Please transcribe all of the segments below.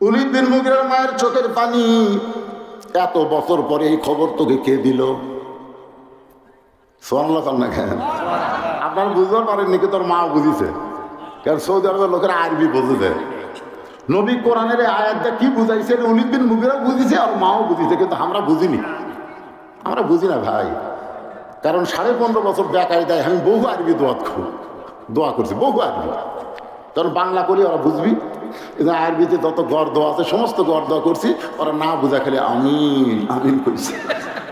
Walid বিন মায়ের চোখের পানি। এত বছর পরে এই খবর তোকে কে দিল? না কেন? আপনার বুঝতে পারেননি কি তোর মা বুঝিছে? কারণ সৌদি আরবের লোকেরা আরবি বুঝেছে। নবী কোরআনের আয়াতটা কি বুঝাইছে? উলিদ বিন মুগিরা বুঝিছে আর মাও বুঝিছে, কিন্তু আমরা বুঝিনি। আমরা বুঝি না ভাই। কারণ সাড়ে পনেরো বছর বেকারি দেয় আমি বহু আরবি দোয়া করি দোয়া করছি, বহু আরবি। তখন বাংলা করি ওরা বুঝবি? আরবিতে যত গড় দোয়া আছে, সমস্ত গড় দোয়া করছি, ওরা না বুঝা খেলে আমিন আমিন করছি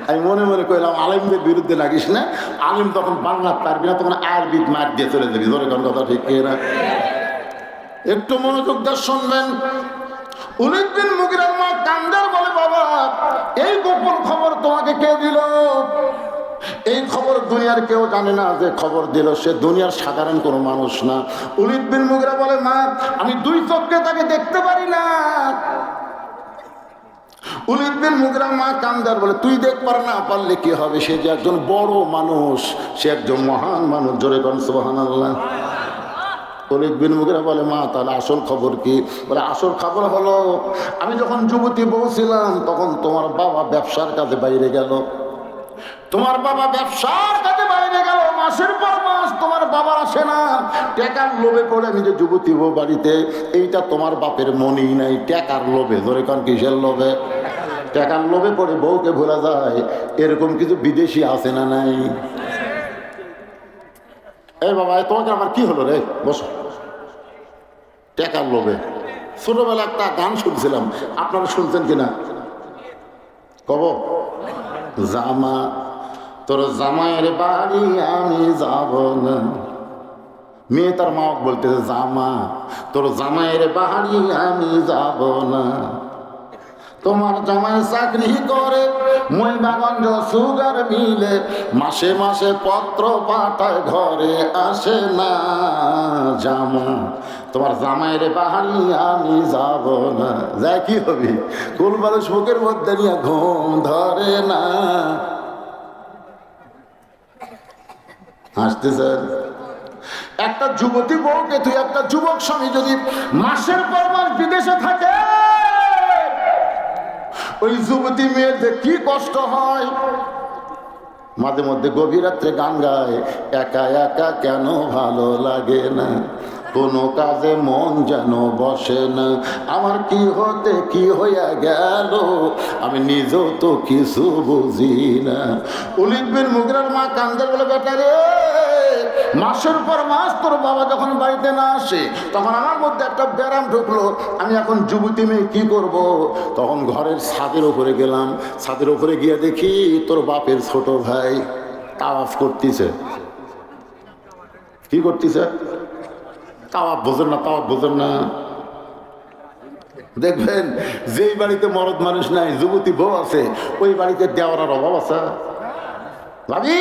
আমি মনে মনে কইলাম, আলিমদের বিরুদ্ধে লাগিস না। আলিম তখন বাংলা পারবি না, তখন আরবি মার দিয়ে চলে যাবি। ধরে কোন কথা ঠিক না একটু মনোযোগ দিয়ে শুনবেন। বিন মুগিরার মা কান্দার বলে, বাবা, এই গোপন খবর তোমাকে কে দিল? এই খবর দুনিয়ার কেউ জানে না যে খবর দিল সে দুনিয়ার সাধারণ কোনো মানুষ না। উলিদ বিন মুগিরা বলে, মা, আমি দুই চোখে তাকে দেখতে পারি না। উলিদ মুগিরা মা কান্দার বলে, তুই দেখ পার না, পারলে কি হবে? সে যে একজন বড় মানুষ, সে একজন মহান মানুষ। জোরে কন আল্লাহ অনেক বিন মুখেরা বলে, মা, তাহলে আসল খবর কি? বলে, আসল খবর হলো, আমি যখন যুবতী বউ ছিলাম, তখন তোমার বাবা ব্যবসার কাজে বাইরে গেল। তোমার বাবা ব্যবসার কাজে বাইরে গেল, মাসের পর মাস তোমার বাবা আসে না। টেকার লোভে আমি যে যুবতী বউ বাড়িতে। এইটা তোমার বাপের মনেই নাই, টেকার লোভে। ধরে কান কিসের লোভে? টেকার লোভে পড়ে বউকে ভোলা যায়। এরকম কিছু বিদেশি আছে না নাই? এই বাবা তোমাকে আমার কি হলো রে? বসো। টেকার লোভে। ছোটবেলা একটা গান শুনছিলাম। আপনারা শুনছেন কিনা? কব। জামা, তোর জামাইয়ের বাড়ি আমি যাব না। মেয়ে তার মা বলতেছে, জামা, তোর জামাইয়ের বাড়ি আমি যাব না। তোমার জামাই চাকরি করে। মই মহিমাগঞ্জ সুগার মিলে মাসে মাসে পত্র পাঠায়, ঘরে আসে না জামা। তোমার জামাইয়ের বাহানি আমি যাব না। যাই কি হবি? কুলবারুষ মুখের মধ্যে নিয়ে ঘুম ধরে না। হাসতে স্যার একটা যুবতী বউকে তুই একটা যুবক স্বামী যদি মাসের পর মাস বিদেশে থাকে ওই যুবতী মেয়ের যে কি কষ্ট হয়। মাঝে মধ্যে গভীর রাত্রে গান গায়, একা একা কেন ভালো লাগে না? কোনো কাজে মন যেন বসে না। আমার কি হতে, কি হইয়া গেল? আমি নিজেও তো কিছু বুঝি না। বিন মুগরার মা কান্দের বলে, বেটা রে, মাসের পর মাস তোর বাবা যখন বাড়িতে না আসে, তখন আমার মধ্যে একটা ব্যারাম ঢুকলো। আমি এখন যুবতী মেয়ে, কি করব? তখন ঘরের ছাদের উপরে গেলাম। ছাদের ওপরে গিয়ে দেখি তোর বাপের ছোট ভাই। তাওয়াফ করতেছে। কি করতেছে? তাওয়াফ বোঝেন না তাওয়া বোঝেন না। দেখবেন, যেই বাড়িতে মরদ মানুষ নাই, যুবতী বউ আছে, ওই বাড়িতে দেওয়ার অভাব আছে। ভাবি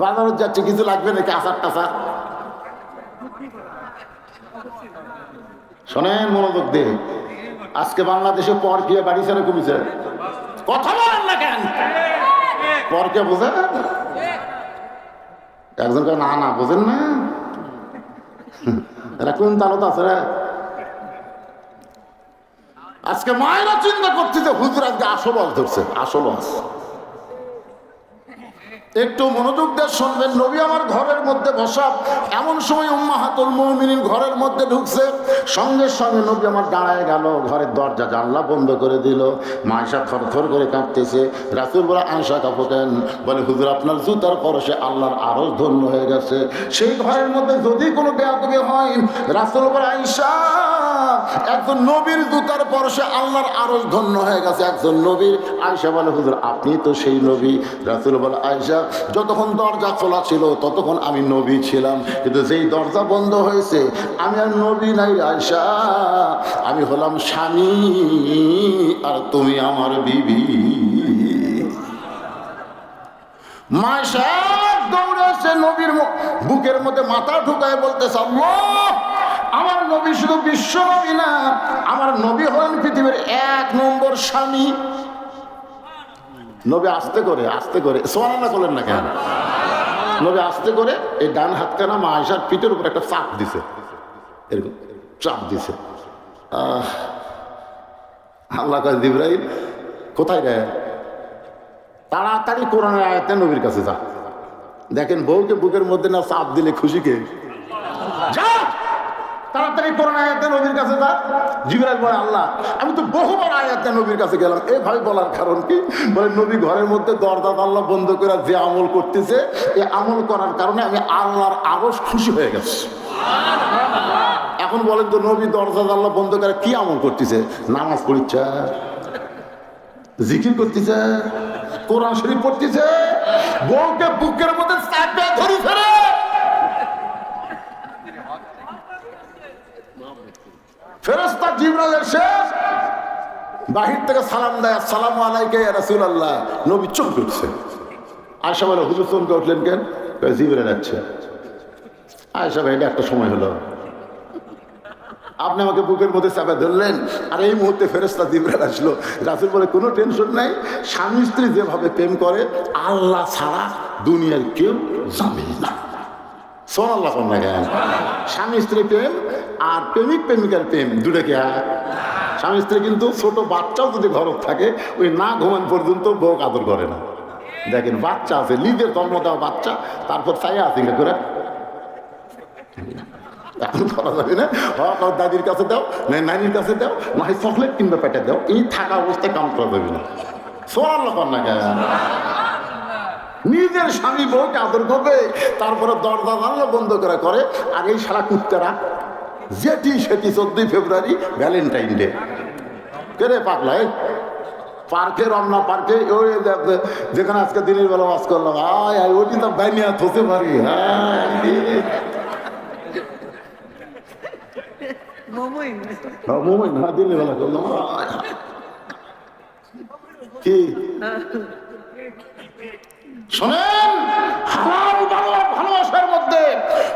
বাজারত যাচ্ছে কিছু লাগবে নাকি আচার টাচার? শোনেন মনোযোগ দে আজকে বাংলাদেশে পর কে বাড়ি ছেড়ে কমিছে? কথা বলেন না কেন? পর কে বোঝে একজন কে না না বোঝেন না। এরা কোন তালত আছে রে? আজকে মায়েরা চিন্তা করছে যে হুজুর আজকে আসল আস ধরছে আসল আস একটু মনোযোগ দিয়ে শুনবেন, নবী আমার ঘরের মধ্যে বসা, এমন সময় উম্মাহাতুল মুমিনিন ঘরের মধ্যে ঢুকছে। সঙ্গে সঙ্গে নবী আমার দাঁড়ায় গেল, ঘরের দরজা জানলা বন্ধ করে দিল। মায়েশা থর থর করে কাঁপতেছে রাসুল বলে আয়সা কাপতেন বলে, হুজুর, আপনার জুতার পরশে আল্লাহর আরও ধন্য হয়ে গেছে। সেই ঘরের মধ্যে যদি কোনো বেয়াদবি হয়, রাসুল বলে আয়সা একজন নবীর জুতার পরশে আল্লাহর আরও ধন্য হয়ে গেছে। একজন নবীর আয়সা বলে, হুজুর, আপনি তো সেই নবী রাসুল বলে আয়সা যতক্ষণ দরজা খোলা ছিল, ততক্ষণ আমি নবী ছিলাম। কিন্তু যেই দরজা বন্ধ হয়েছে, আমি আর নবী নাই আয়সা আমি হলাম স্বামী, আর তুমি আমার বিবি। মাসা দৌড়ে এসে নবীর বুকের মধ্যে মাথা ঢুকায় বলতেছে, আল্লাহ আমার নবী শুধু বিশ্ব নবী না, আমার নবী হলেন পৃথিবীর এক নম্বর স্বামী। নবী আস্তে করে আস্তে করে সোয়ানা করলেন না কেন? নবী আস্তে করে এই ডান হাতখানা মা আয়সার পিঠের উপর একটা চাপ দিছে। এরকম চাপ দিছে। আল্লাহ কাজ ইব্রাহিম কোথায় রে? তাড়াতাড়ি কোরআনের আয়াতে নবীর কাছে যা। দেখেন বউকে বুকের মধ্যে না চাপ দিলে খুশিকে যা! তাড়াতাড়ি কোরআন আয়াতে নবীর কাছে যা। জিবরাইল বলে, আল্লাহ, আমি তো বহুবার আয়াতে নবীর কাছে গেলাম। এ ভাই বলার কারণ কি? বলে, নবী ঘরের মধ্যে দরজা আল্লাহ বন্ধ করে যে আমল করতেছে এই আমল করার কারণে আমি আল্লাহর আরও খুশি হয়ে গেছি। এখন বলেন তো, নবী দরজা আল্লাহ বন্ধ করে কি আমল করতেছে? নামাজ পড়িচ্ছে। জিকির করতেছে। কোরআন শরীফ পড়তেছে। বউকে বুকের মধ্যে চাপে ধরি ফেলে ফেরস্তা জিবরাল এসে বাহির থেকে সালাম দেয় সালাম আলাইকে রাসুল আল্লাহ নবী চুপ করছে। আয়সা বলে, হুজুর চমকে উঠলেন কেন? জিবরাল যাচ্ছে আয়সা ভাই একটা সময় হলো। আপনি আমাকে বুকের মধ্যে চাপে ধরলেন, আর এই মুহূর্তে ফেরেস্তা জিবরাল আসলো। রাসুল বলে, কোনো টেনশন নাই। স্বামী স্ত্রী যেভাবে প্রেম করে, আল্লাহ ছাড়া দুনিয়ার কেউ জানে না। শোন আল্লাহ স্বামী স্ত্রী প্রেম আর প্রেমিক প্রেমিকার প্রেম দুটো স্বামী স্ত্রী কিন্তু ছোট বাচ্চাও যদি ঘর থাকে, ওই না ঘুমান পর্যন্ত বউ আদর করে না। দেখেন, বাচ্চা আছে, নিজের জন্ম দেওয়া বাচ্চা, তারপর চাইয়া আছে করে। না। হয় দাদির কাছে দাও, না নানির কাছে দাও, না হয় চকলেট কিংবা পেটে দাও, এই থাকা অবস্থায় কাম করা যাবে না। সোনার লোক না কেন? নিজের স্বামী বউকে আদর করবে, তারপরে দরজা জানলা বন্ধ করে করে, আর এই সারা কুত্তারা যেটি সেটি চোদ্দই ফেব্রুয়ারি ভ্যালেন্টাইন ডে। কেরে পাগলা এই? পার্কে রমনা পার্কে ওই যেখানে আজকে দিনের বেলা বাস করলাম। আয় আয় ওটি তো বাইনিয়া থতে পারি। হ্যাঁ হ্যাঁ, কি? শোনেন, হালাল ভালো ভালোবাসার মধ্যে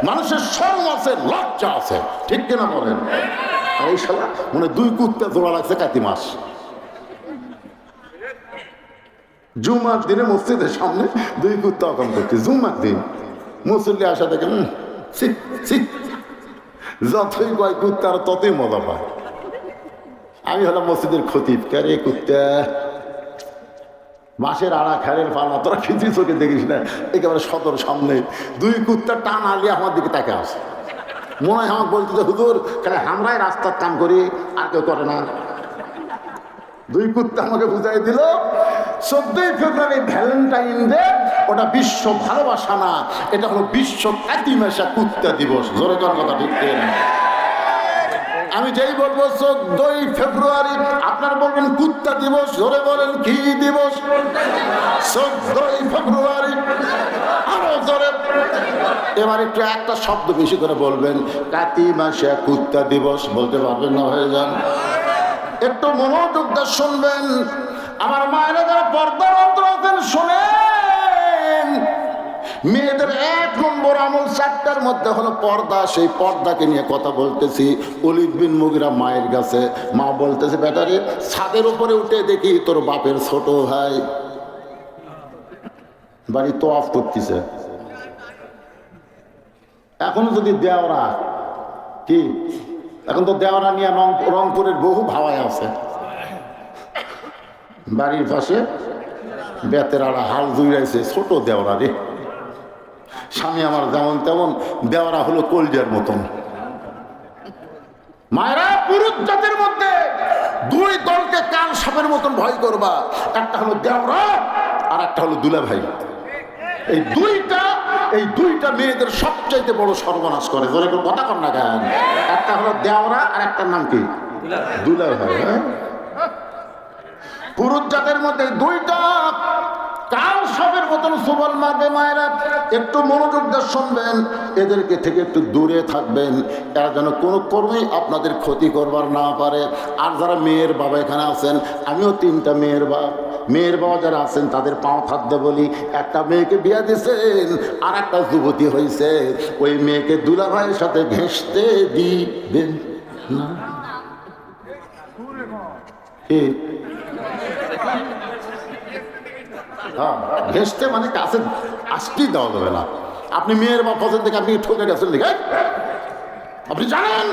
মানুষের শরম আছে, লজ্জা আছে। ঠিক কিনা বলেন? আর এই মানে দুই কুত্তে জোড়া লাগছে কাতি মাস। জুমার দিনে মসজিদের সামনে দুই কুত্তা অকম করছে। জুমার দিন মুসল্লি আসা ছি। যতই কয় কুত্তার ততই মজা পায়। আমি হলাম মসজিদের খতিব। কারে কুত্তা? মাসের আড়া খেলের পালা তোরা খিচি চোখে দেখিস না। একেবারে সদর সামনে। দুই কুত্তা টান আলিয়ে আমার দিকে তাকে আসে। মনে হয় আমার বলতে যে, হুজুর কেন আমরাই রাস্তার কাম করি, আর কেউ করে না। দুই কুত্তা আমাকে বুঝাই দিল, চোদ্দই ফেব্রুয়ারি ভ্যালেন্টাইন ডে, ওটা বিশ্ব ভালোবাসা না, এটা হলো বিশ্ব কাতিমেশা কুত্তা দিবস। জোরে কথা ঠিক না আমি যেই বলব, চোদ্দই ফেব্রুয়ারি আপনার বলবেন, কুত্তা দিবস, ধরে বলেন কি দিবস? চোদ্দই ফেব্রুয়ারি, আরও জোরে এবার একটু একটা শব্দ বেশি করে বলবেন, কাতি মাসে কুত্তা দিবস, বলতে পারবেন না হয়ে যান একটু মনোযোগ শুনবেন। আমার মায়েরা যারা পর্দার অন্তর শোনেন। মেয়েদের এক নম্বর আমল চারটার মধ্যে হলো পর্দা। সেই পর্দাকে নিয়ে কথা বলতেছি। অলিদ বিন মুগিরা মায়ের কাছে। মা বলতেছে বেটারে ছাদের উপরে উঠে দেখি তোর বাপের ছোট ভাই। বাড়ি তো অফ করতেছে। এখনও যদি দেওয়ারা, কি? এখন তো দেওয়ারা নিয়ে রং- রংপুরের বহু ভাবায় আছে। বাড়ির পাশে বেতের আড়া হাল জুড়াইছে, ছোট দেওয়ারা রে। স্বামী আমার যেমন তেমন, দেওয়ারা হলো কলজার মতন। মায়েরা পুরুষ জাতির মধ্যে দুই দলকে কান সাপের মতন ভয় করবা। একটা হলো দেওরা আর একটা হলো দুলা ভাই এই দুইটা এই দুইটা মেয়েদের সবচাইতে বড় সর্বনাশ করে। ধরে কথা কর না কেন? একটা হলো দেওরা আর একটার নাম কি? দুলা ভাই হ্যাঁ? পুরুষ জাতের মধ্যে দুইটা কাল সবের মতন সুবল মারবে মায়েরা একটু মনোযোগ দিয়ে শুনবেন, এদেরকে থেকে একটু দূরে থাকবেন। এরা যেন কোনো কর্মই আপনাদের ক্ষতি করবার না পারে। আর যারা মেয়ের বাবা এখানে আছেন, আমিও তিনটা মেয়ের বাবা মেয়ের বাবা যারা আছেন, তাদের পাও থাকতে বলি। একটা মেয়েকে বিয়া দিয়েছেন আর একটা যুবতী হয়েছে ওই মেয়েকে দুলা ভাইয়ের সাথে ঘেঁষতে দিবেন না কি? হ্যাঁ মানে কাছে আসতেই দেওয়া যাবে না। আপনি মেয়ের বা পছন্দ থেকে আপনি ঠকে গেছেন লিখে আপনি জানেন,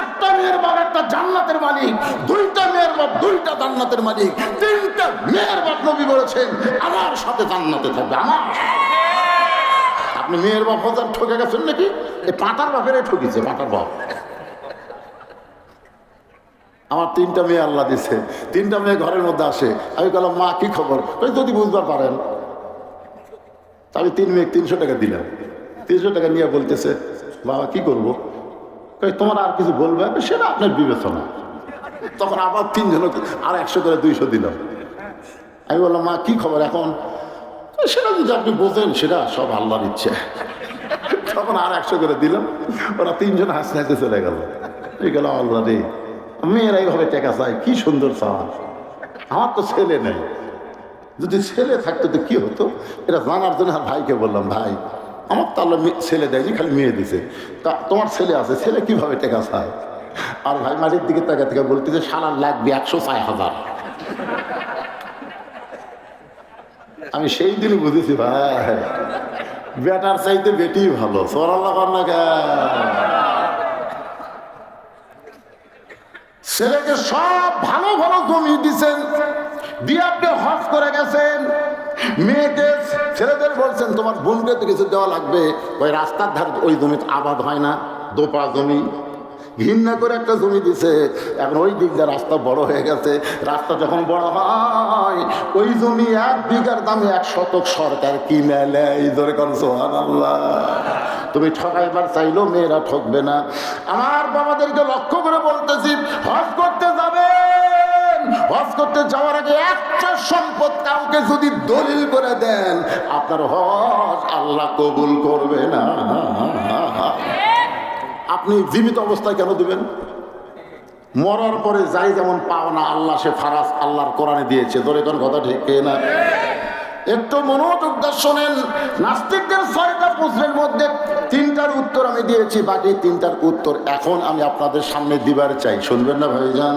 একটা মেয়ের বাপ, একটা জান্নাতের মালিক, দুইটা মেয়ের বাপ, দুইটা জান্নাতের মালিক, তিনটা মেয়ের বাপ নবী বলেছেন, আমার সাথে জান্নাতে থাকবে, আমার। আপনি মেয়ের বাপ হাজার ঠকে গেছেন নাকি? এই পাঁটার বাপেরাই ঠকিছে পাঁটার বাপ। আমার তিনটা মেয়ে আল্লাহ দিছে। তিনটা মেয়ে ঘরের মধ্যে আসে। আমি বললাম, মা, কি খবর? ওই যদি বুঝবার পারেন। আমি তিন মেয়ে তিনশো টাকা দিলাম। তিনশো টাকা নিয়ে বলতেছে, বাবা, কি করব? তোমার আর কিছু বলবে? সেটা আপনার বিবেচনা। তখন আবার তিনজন আর একশো করে দুইশো দিলাম। আমি বললাম, মা, কি খবর এখন? সেটা যদি আপনি বোঝেন, সেটা সব আল্লাহর ইচ্ছে। তখন আর একশো করে দিলাম। ওরা তিনজন হাসতে হাসতে চলে গেল। এই গেল আল্লাহ রে মেয়েরা এইভাবে টেকা চায়, কি সুন্দর চাওয়া। আমার তো ছেলে নেই। যদি ছেলে থাকতো তো কি হতো? এটা জানার জন্য আর ভাইকে বললাম, ভাই, আমার তো আল্লাহ ছেলে দেয়নি, খালি মেয়ে দিছে। তা তোমার ছেলে আছে, ছেলে কীভাবে টেকা চায়? আর ভাই মাটির দিকে তাকা থেকে বলতে যে সারা লাগবে একশো ছয় হাজার। আমি সেই দিন বুঝেছি, ভাই, বেটার চাইতে বেটি ভালো। সরাল্লা কন্যা ছেলেকে সব ভালো ভালো জমি দিছেন, দিয়ে আপনি হজ করে গেছেন। মেয়েকে ছেলেদের বলছেন, তোমার বোনকে তো কিছু দেওয়া লাগবে। ওই রাস্তার ধারে ওই জমি আবাদ হয় না, দোপা জমি। ঘৃণা করে একটা জমি দিছে। এখন ওই দিক দিয়ে রাস্তা বড় হয়ে গেছে। রাস্তা যখন বড় হয়, ওই জমি এক বিঘার দামে এক শতক সরকার কিনে নেয়। ধরে কোন সোহান আল্লাহ তুমি ঠকাইবার চাইলেও মেয়েরা ঠকবে না। আমার বাবাদেরকে লক্ষ্য করে বলতেছি, হজ করতে যাবেন। হজ করতে যাওয়ার আগে একটা সম্পদ কাউকে যদি দলিল করে দেন, আপনার হজ আল্লাহ কবুল করবে না। আপনি জীবিত অবস্থায় কেন দিবেন? মরার পরে যাই যেমন পাওনা আল্লাহ সে ফারাস আল্লাহর কোরআনে দিয়েছে। ধরে কোন কথা ঠিক না? একটু মনোযোগ দিয়ে শোনেন। নাস্তিকদের ছয়টা প্রশ্নের মধ্যে তিনটার উত্তর আমি দিয়েছি, বাকি তিনটার উত্তর এখন আমি আপনাদের সামনে দিবার চাই। শুনবেন না ভাইজান?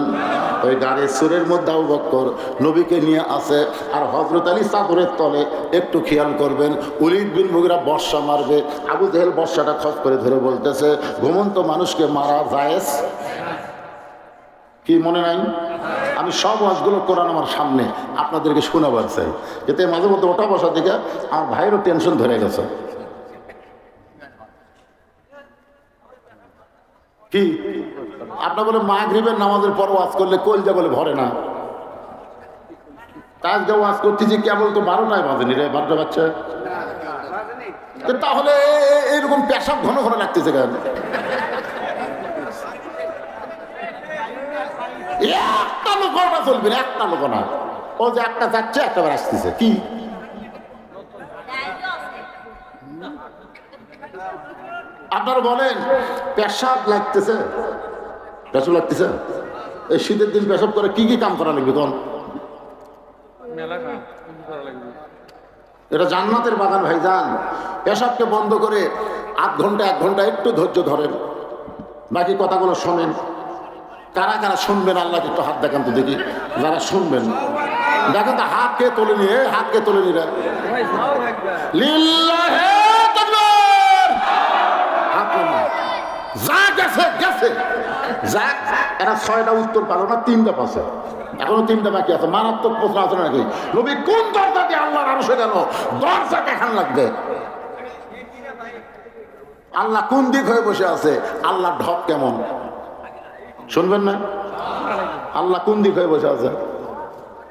ওই গাড়ির সুরের মধ্যে আবু বক্কর নবীকে নিয়ে আসে আর হজরত আলী চাদরের তলে একটু খেয়াল করবেন, উলিদ বিন মুগরা বর্ষা মারবে, আবু জেহেল বর্ষাটা খস করে ধরে বলতেছে, ঘুমন্ত মানুষকে মারা জায়েজ কি মনে নাই? আমি সব ওয়াজগুলো কোরআন আমার সামনে আপনাদেরকে শোনাবার চাই। যাতে মাঝে মধ্যে ওটা বসা থেকে আমার ভাইয়েরও টেনশন ধরে গেছে। কি? আপনার বলে মা গ্রিবের নামাজের পর ওয়াজ করলে কলজা বলে ভরে না। তাজ যে ওয়াজ করতেছি, কেবল তো বারোটায় বাজেনি রে, বারোটা বাচ্চা তাহলে এরকম পেশাব ঘন ঘন লাগতেছে কেন? একটা লোক চলবে না একটা লোক না। ও যে একটা যাচ্ছে একটা বার আসতেছে। কি? আপনারা বলেন পেশাব লাগতেছে? পেশাব লাগতেছে? এই শীতের দিন পেশাব করে কি কি কাম করা লাগবে কোন? এটা জান্নাতের বাগান ভাই যান পেশাবকে বন্ধ করে আধ ঘণ্টা এক ঘণ্টা একটু ধৈর্য ধরেন। বাকি কথাগুলো শোনেন। কারা কারা শুনবেন, আল্লাহকে একটু হাত দেখান তো দেখি, যারা শুনবেন। দেখেন তো হাত কে তোলে নিয়ে, হাত কে তোলে নিয়ে তাকবীর! যা গেছে গেছে। যা, এরা ছয়টা উত্তর না, তিনটা পাশে এখনও তিনটা আছে, মারাত্মক নাকি? কোন দরজা আল্লাহর দরজা দেখান লাগবে। আল্লাহ কোন দিক হয়ে বসে আছে? আল্লাহ ঢপ কেমন? শুনবেন না? আল্লাহ কোন দিক হয়ে বসে আছে?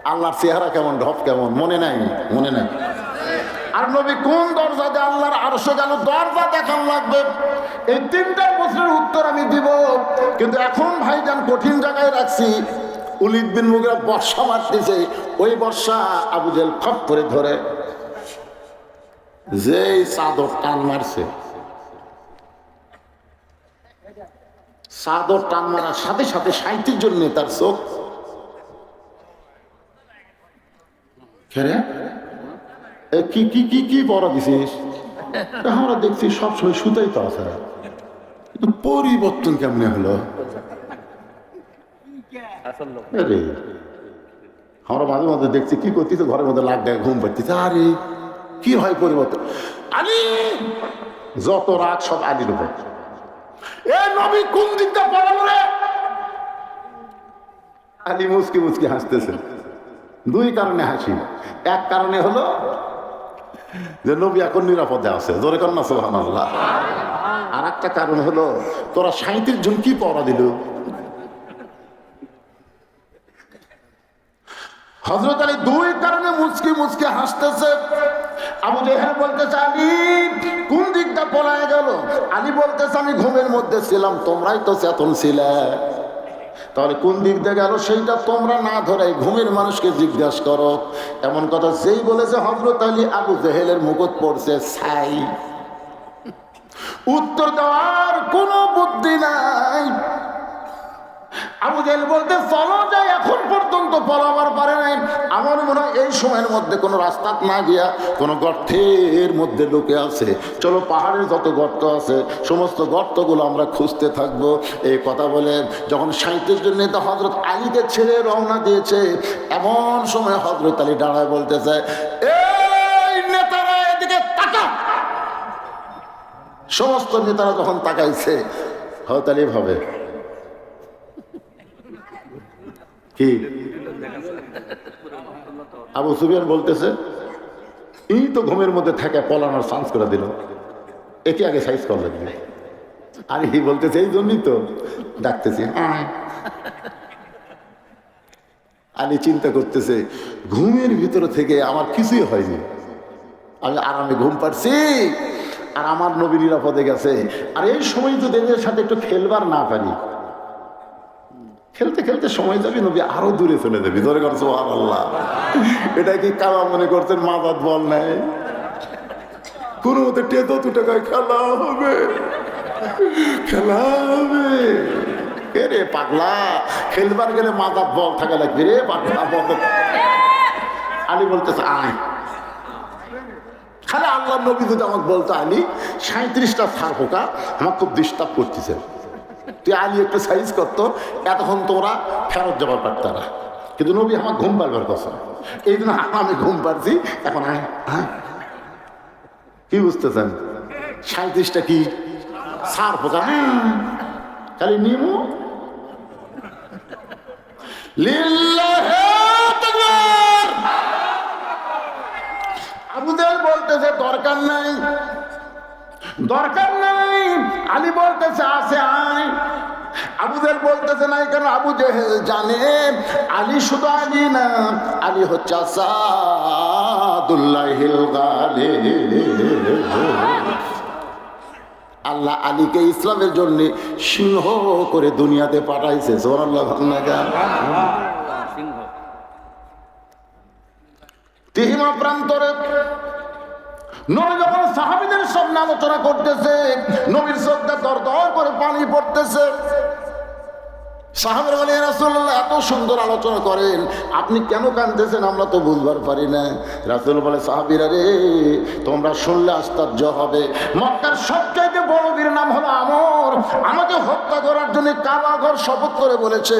আল্লাহর চেহারা কেমন, ঢপ কেমন? মনে নাই মনে নাই। আর নবী কোন দরজা দিয়ে আল্লাহর আরশে গেল? দরজা দেখান লাগবে। এই তিনটা প্রশ্নের উত্তর আমি দিব। কিন্তু এখন ভাই ভাইজান কঠিন জায়গায় রাখছি। উলিদ বিন মুগরা বর্ষা মারতেছে। ওই বর্ষা আবু জেল খপ করে ধরে। যেই চাদর টান মারছে। চাদর টান মারার সাথে সাথে সাঁত্রিশ জন নেতার চোখ। কি কি কি কি পড়া দিছিস? আমরা দেখছি সবসময় সুতাই তো আছে। পরিবর্তন কেমনে হলো? আরে, আমরা মাঝে মাঝে দেখছি কি করতেছে, ঘরের মধ্যে লাগ দেয় ঘুম পাচ্ছে আরে, কি হয় পরিবর্তন? আলী যত রাগ সব আলীর উপর। নবী কোন দিকটা পড়ালো রে আলি মুসকি মুসকি হাসতেছে। দুই কারণে হাসি। এক কারণে হলো যে নবী এখন নিরাপদে আছে। জোরে কন্যা সোহান আল্লাহ আর একটা কারণ হলো, তোরা সাঁত্রিশ জন কি পড়া দিল? হজরত আলী দুই কারণে মুসকি মুসকি হাসতেছে। আবু জেহেল বলতেছে, আলী, কোন দিকটা পলায় গেল? আলী বলতেছে, আমি ঘুমের মধ্যে ছিলাম, তোমরাই তো চেতন ছিলে। তাহলে কোন দিক দিয়ে গেল? সেইটা তোমরা না ধরে ঘুমের মানুষকে জিজ্ঞাসা করো। এমন কথা যেই বলেছে হজরত আলী, আবু জেহেলের মুকুট পড়ছে, ছাই। উত্তর দেওয়ার কোনো বুদ্ধি নাই। আবু বলতে চলো যাই, এখন পর্যন্ত পলাবার পারে নাই। আমার মনে হয় এই সময়ের মধ্যে কোনো রাস্তা না গিয়া কোনো গর্তের মধ্যে ঢুকে আছে। চলো, পাহাড়ের যত গর্ত আছে, সমস্ত গর্তগুলো আমরা খুঁজতে থাকব। এই কথা বলে যখন সাঁত্রিশ জন নেতা হজরত আলীকে ছেড়ে রওনা দিয়েছে, এমন সময় হজরত আলী দাঁড়ায় বলতেছে, এই নেতারা এদিকে তাকা সমস্ত নেতারা যখন তাকাইছে হজরত আলী ভাবে কি? আবু সুবিয়ান বলতেছে, এই তো ঘুমের মধ্যে থাকে, পলানোর চান্স করে দিল। একে আগে সাইজ কর লাগবে। আর এই বলতেছে, এই জন্যই তো ডাকতেছি। আলী চিন্তা করতেছে, ঘুমের ভিতর থেকে আমার কিছুই হয়নি। আমি আরামে ঘুম পাচ্ছি আর আমার নবী নিরাপদে গেছে। আর এই সময় যদি এদের সাথে একটু খেলবার না পারি খেলতে খেলতে সময় যাবি, নবী আরও দূরে চলে যাবি। ধরে করছ আল্লাহ এটা কি কালা মনে করতেন মাদাত বল নাই? কোনো মতে টেতো দু টাকায় খেলা হবে খেলা হবে। রে পাগলা, খেলবার গেলে মাদাত বল থাকা লাগবে রে, পাগলা বল। আলী বলতেছে, আয়। খালি আল্লাহ নবী যদি আমাকে বলতো, আলী সাঁত্রিশটা সার পোকা আমার খুব ডিস্টার্ব করতেছে। তুই আলী একটা সাইজ করতো এতক্ষণ তোমরা ফেরত যাবার পারত না কিন্তু নবী আমার ঘুম পারবার কথা এই জন্য আমি ঘুম পারছি এখন আয় কি বুঝতেছেন? সাঁত্রিশটা কি? সার পোকা হ্যাঁ। খালি নিমু। আবুদের বলতেছে, দরকার নাই। দরকার আলী বলতেছে আছে আয়। আবুদের বলতেছে নাই কেন আবু জেহেল জানে? আলী শুধু আলী না আলী হচ্ছে আসাদুল্লাহিল আল্লাহ আলীকে ইসলামের জন্য সিংহ করে দুনিয়াতে পাঠাইছে সোনাল্লাহ সিংহ। তিহিমা প্রান্তরে নবী যখন সাহাবিদের সামনে আলোচনা করতেছে নবীর শ্রদ্ধা দর দর করে পানি পড়তেছে সাহাবের রাসুল্লাহ এত সুন্দর আলোচনা করেন। আপনি কেন কানতেছেন আমরা তো বুঝবার পারি না। রাসুল বলে, সাহাবিরা রে, তোমরা শুনলে আশ্চর্য হবে। মক্কার বড় বীর নাম হলো আমর। আমাকে হত্যা করার জন্য কারাঘর শপথ করে বলেছে,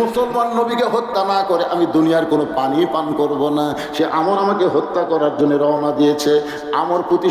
মুসলমান নবীকে হত্যা না করে আমি দুনিয়ার কোনো পানি পান করব না। সে আমর আমাকে হত্যা করার জন্য রওনা দিয়েছে। আমর প্রতি